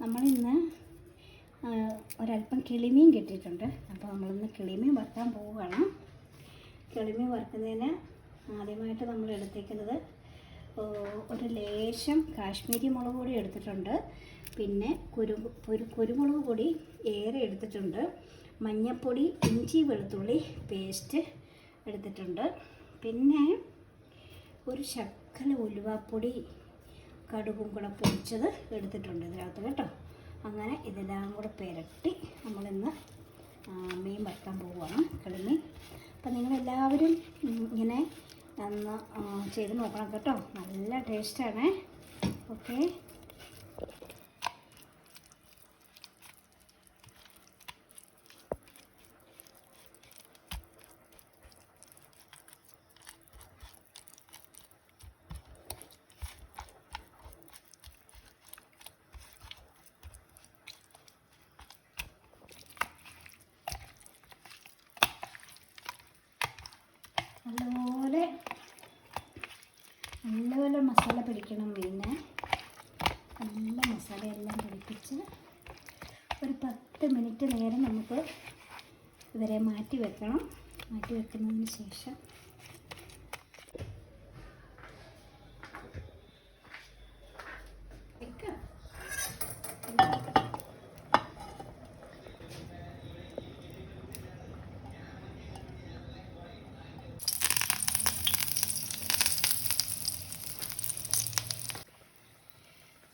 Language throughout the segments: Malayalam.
നമ്മളിന്ന് ഒരല്പം കിളിമീൻ കിട്ടിയിട്ടുണ്ട്. അപ്പോൾ നമ്മളിന്ന് കിളിമീൻ വറുക്കാൻ പോവുകയാണ്. കിളിമീൻ വറുക്കുന്നതിന് ആദ്യമായിട്ട് നമ്മൾ എടുത്തേക്കുന്നത് ഒരു ലേശം കാശ്മീരി മുളക് പൊടി എടുത്തിട്ടുണ്ട്. പിന്നെ കുരു കുരുമുളക് പൊടി ഏറെ എടുത്തിട്ടുണ്ട്. മഞ്ഞൾപ്പൊടി ഇഞ്ചി വെളുത്തുള്ളി പേസ്റ്റ് എടുത്തിട്ടുണ്ട്. പിന്നെ ഒരു ശക്കല ഉലുവാപ്പൊടി കടുകും കൂടെ പൊടിച്ചത് എടുത്തിട്ടുണ്ട് ഇതിനകത്ത് കേട്ടോ. അങ്ങനെ ഇതെല്ലാം കൂടെ പുരട്ടി നമ്മളിന്ന് മീൻ വറുക്കാൻ പോവുകയാണ് കളിമീൻ. അപ്പം നിങ്ങളെല്ലാവരും ഇങ്ങനെ ഒന്ന് ചെയ്ത് നോക്കണം കേട്ടോ. നല്ല ടേസ്റ്റാണേ ഓക്കെ നല്ലപോലെ നല്ലപോലെ മസാല പിടിക്കണം മീനെ. നല്ല മസാലയെല്ലാം പിടിപ്പിച്ച് ഒരു പത്ത് മിനിറ്റ് നേരം നമുക്ക് ഇവരെ മാറ്റി വെക്കണം. മാറ്റി വെക്കുന്നതിന് ശേഷം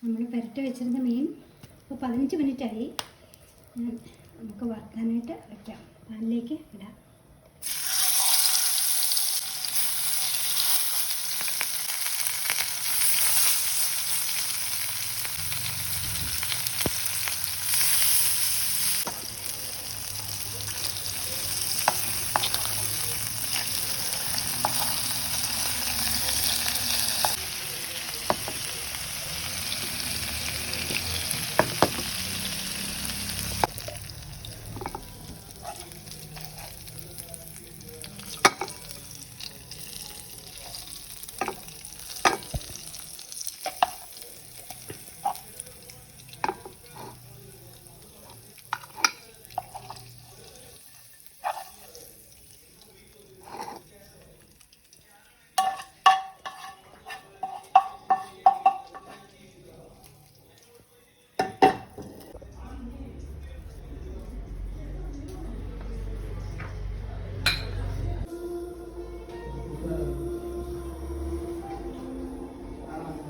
നമ്മൾ പുരട്ടി വെച്ചിരുന്ന മീൻ ഇപ്പോൾ പതിനഞ്ച് മിനിറ്റായി. നമുക്ക് വറുക്കാനായിട്ട് വയ്ക്കാം പാനിലേക്ക് ഇടാം.